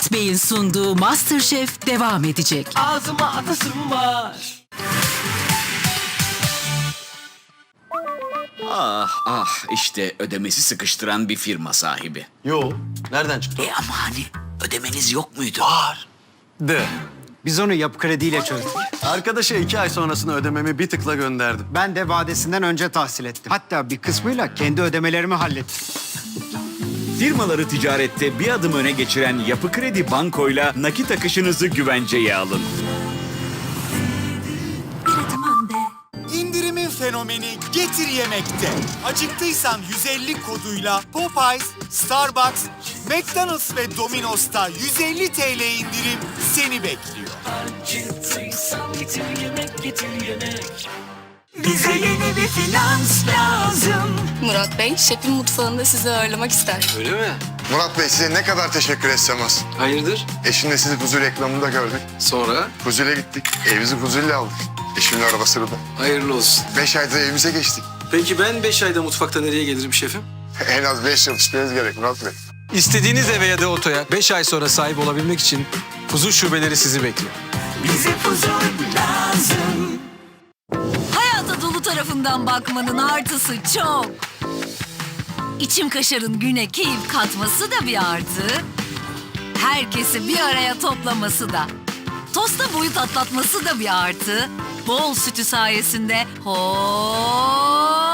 Murat Bey'in sunduğu MasterChef devam edecek. Ağzıma atasım var. Ah ah işte ödemesi sıkıştıran bir firma sahibi. Yo. Nereden çıktı? E ama hani ödemeniz yok muydu? De. Biz onu yapı krediyle çözdük. Arkadaşa iki ay sonrasını ödememi bir tıkla gönderdim. Ben de vadesinden önce tahsil ettim. Hatta bir kısmıyla kendi ödemelerimi hallettim. Firmaları ticarette bir adım öne geçiren Yapı Kredi Banko'yla nakit akışınızı güvenceye alın. İndirimin fenomeni Getir Yemek'te. Acıktıysan 150 koduyla Popeyes, Starbucks, McDonald's ve Domino's'ta 150 TL indirim seni bekliyor. Acıktıysan getir yemek getir yemek. Bize yeni bir finans lazım. Murat Bey, şefin mutfağında sizi ağırlamak ister. Öyle mi? Murat Bey size ne kadar teşekkür etsem az. Hayırdır? Eşimle sizi Huzur reklamında gördük. Sonra? Huzur'a gittik. Evimizi Huzur'la aldık. Eşimin arabası da. Hayırlı olsun. Beş ayda evimize geçtik. Peki ben beş ayda mutfakta nereye gelirim şefim? En az beş yıl pişmeniz gerek Murat Bey. İstediğiniz eve ya da otoya 5 ay sonra sahip olabilmek için huzur şubeleri sizi bekliyor. Bize huzur lazım. Dolu tarafından bakmanın artısı çok. İçim kaşarın güne keyif katması da bir artı. Herkesi bir araya toplaması da. Tosta boyut atlatması da bir artı. Bol sütü sayesinde hop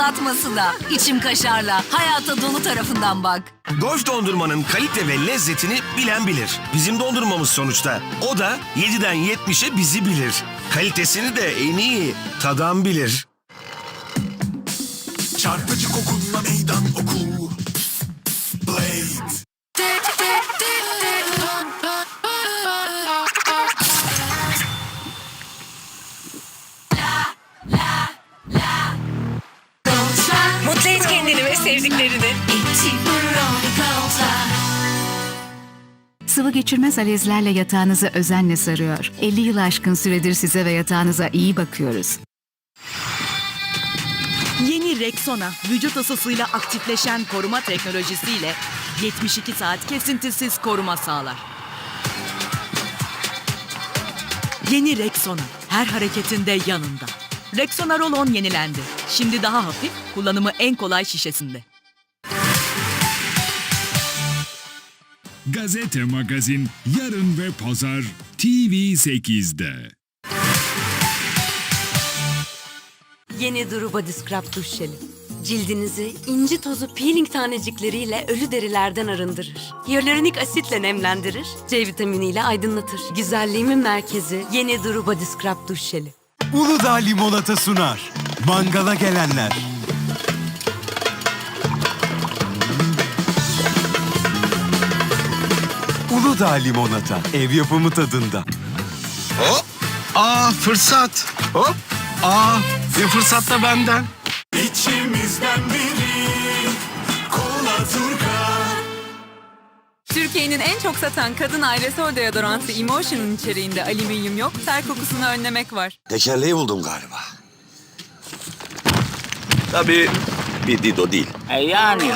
uzatması da. İçim kaşarla hayata dolu tarafından bak. Golf dondurmanın kalite ve lezzetini bilen bilir. Bizim dondurmamız sonuçta. O da 7'den 70'e bizi bilir. Kalitesini de en iyi tadan bilir. Sevdiklerini. Sıvı geçirmez alezlerle yatağınızı özenle sarıyor. 50 yıl aşkın süredir size ve yatağınıza iyi bakıyoruz. Yeni Rexona vücut ısısıyla aktifleşen koruma teknolojisiyle 72 saat kesintisiz koruma sağlar. Yeni Rexona her hareketinde yanında. Rexona Roll-On yenilendi. Şimdi daha hafif, kullanımı en kolay şişesinde. Gazete Magazin yarın ve pazar TV8'de. Yeni Duru Body Scrub duş jeli. Cildinizi inci tozu peeling tanecikleriyle ölü derilerden arındırır. Hyaluronik asitle nemlendirir. C vitaminiyle aydınlatır. Güzelliğimin merkezi Yeni Duru Body Scrub duş jeli. Uludağ limonata sunar. Mangala gelenler. Uludağ limonata. Ev yapımı tadında. Hop. Aa fırsat. Hop. Aa bir fırsat da benden. İçimizden biri. Türkiye'nin en çok satan kadın aerosol deodoransı Emotion'un içeriğinde alüminyum yok, ter kokusunu önlemek var. Tekerleği buldum galiba. Tabii bir Dido değil. yani.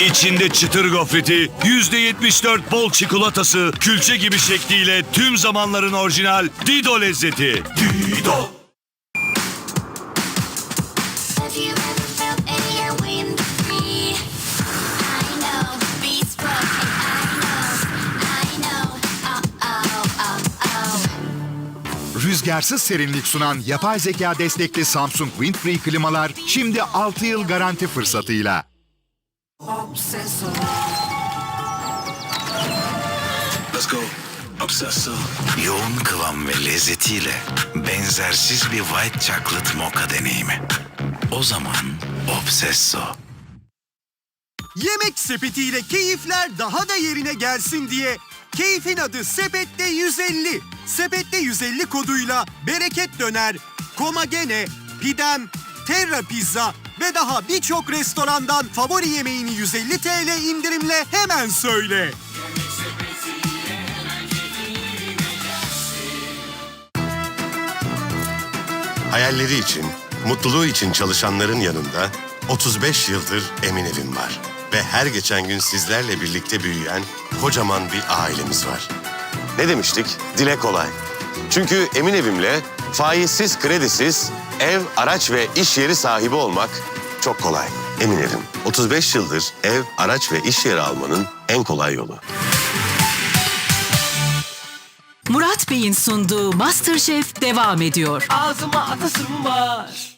İçinde çıtır gofreti, yüzde 74 bol çikolatası, külçe gibi şekliyle tüm zamanların orijinal Dido lezzeti. Dido. Rüzgarsız serinlik sunan yapay zeka destekli Samsung Windfree klimalar şimdi 6 yıl garanti fırsatıyla. Let's go. Obsesso. Yoğun kıvam ve lezzetiyle benzersiz bir white chocolate mocha deneyimi. O zaman Obsesso. Yemek sepetiyle keyifler daha da yerine gelsin diye keyfin adı Sepette 150. Sepette 150 koduyla bereket döner, komagene, pidem, terra pizza ve daha birçok restorandan favori yemeğini 150 TL indirimle hemen söyle. Hayalleri için, mutluluğu için çalışanların yanında 35 yıldır Emin Evim var. Ve her geçen gün sizlerle birlikte büyüyen kocaman bir ailemiz var. Ne demiştik? Dile kolay. Çünkü Emin Evim'le faizsiz, kredisiz ev, araç ve iş yeri sahibi olmak çok kolay. Emin Evim. 35 yıldır ev, araç ve iş yeri almanın en kolay yolu. Murat Bey'in sunduğu MasterChef devam ediyor. Ağzıma atasım var.